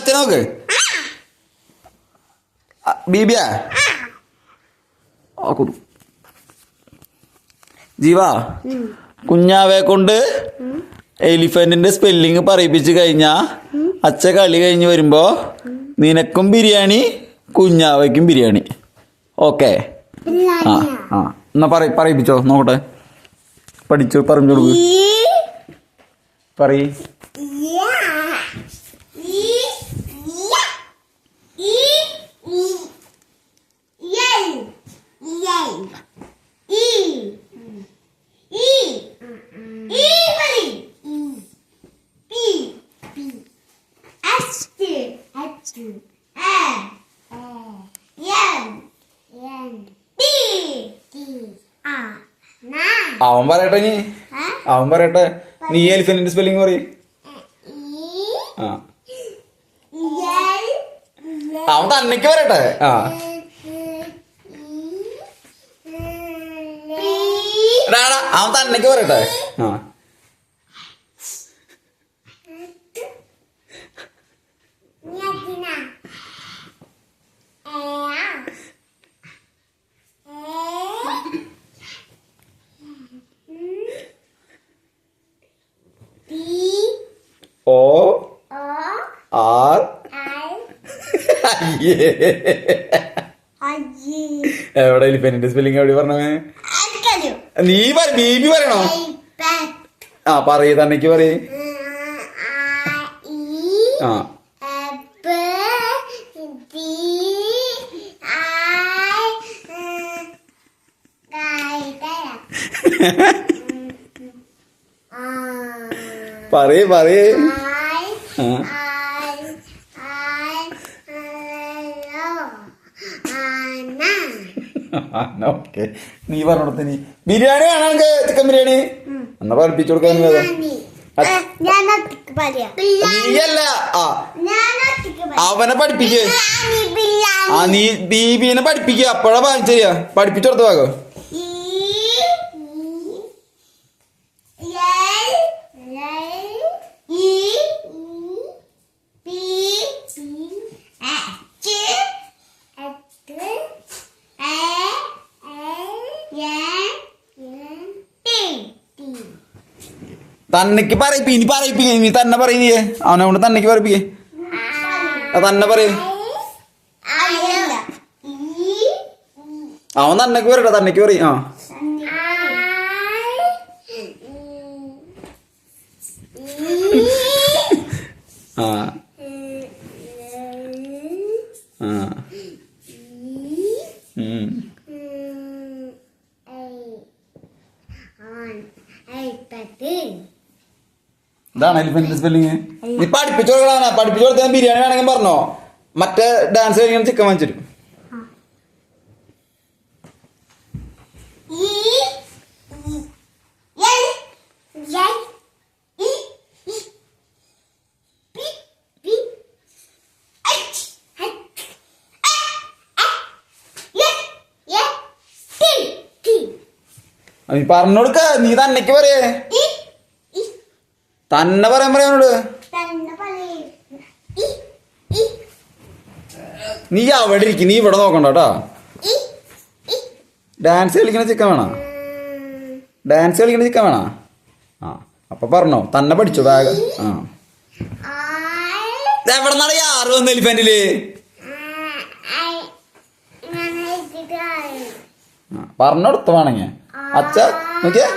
അച്ഛനെ നോക്ക് ബീബിയാ. ജീവ കുഞ്ഞാവെ കൊണ്ട് എലിഫന്റിന്റെ സ്പെല്ലിങ് പറയിപ്പിച്ച് കഴിഞ്ഞാ അച്ഛ കളി കഴിഞ്ഞ് വരുമ്പോ നിനക്കും ബിരിയാണി കുഞ്ഞാവയ്ക്കും ബിരിയാണി. ഓക്കെ. ആ ആ. എന്നാ പറ പറയിപ്പിച്ചോ നോക്കട്ടെ. പഠിച്ചു പറഞ്ഞു കൊടുക്കും. പറയ്. അവൻ പറയട്ടെ നീ അവൻ പറയട്ടെ. നീ എലിഫന്റിന്റെ സ്പെല്ലിംഗ് പറയും. ആ. അവൻ തന്നേക്ക് പറയട്ടെ. ആ. അവൻ തന്നേക്ക് പറയട്ടെ. ആ. ഓ ആർ എവിടെ എലിഫന്റിന്റെ സ്പെല്ലിംഗ് എവിടെ പറഞ്ഞേ? നീ പറ ബീബി പറയണോ? ആ പറയ തന്നേക്ക് പറയ. ആ പറയേ പറയേ. ഓക്കെ. നീ പറഞ്ഞോടത്ത് നീ. ബിരിയാണി ആണോ ചിക്കൻ ബിരിയാണി. എന്നാ പഠിപ്പിച്ചു കൊടുക്കാൻ നീയല്ല. അവനെ പഠിപ്പിക്കേ. ആ നീ ബീബീനെ പഠിപ്പിക്കുക അപ്പോഴാ ശരിയാ പഠിപ്പിച്ചു കൊടുത്ത ഭാഗം തന്നക്ക് പറയിപ്പി ഇനി പറയിപ്പിക്കേ നീ തന്നെ പറയുന്നേ അവനെ കൊണ്ട് തന്നക്ക് പറയിപ്പിക്കേ. തന്നെ പറയേ. അവൻ തന്നക്ക് പറയട്ടെ തന്നക്ക് പറയും. ആ. ആ. ആ. ഇതാണ് എലിഫന്റിന്റെ സ്പെല്ലിങ് നീ പഠിപ്പിച്ചോളാണ്. കൊടുക്കണ പഠിപ്പിച്ചു കൊടുത്താൽ ബിരിയാണി വേണമെങ്കിൽ പറഞ്ഞോ. മറ്റേ ഡാൻസ് കഴിക്കാൻ ചിക്കൻ വാങ്ങിച്ചു തരും നീ പറഞ്ഞു കൊടുക്ക നീ തന്നെക്ക് പറയേ. തന്നെ പറയാൻ പറയാനോട് നീ അവിടെ ഇരിക്കും നീ ഇവിടെ നോക്കണ്ട കേട്ടോ. ഡാൻസ് കളിക്കണ ചിക്കൻ വേണോ? ഡാൻസ് കളിക്കണ ചിക്കൻ വേണോ? ആ അപ്പൊ പറഞ്ഞോ തന്നെ പഠിച്ചോ ബാഗ് ആ. എവിടെ നിന്നാണ് ആറ് വന്ന എലിഫന്റിൽ പറഞ്ഞെടുത്ത വേണമെങ്കിൽ അച്ഛ നോക്കിയേ.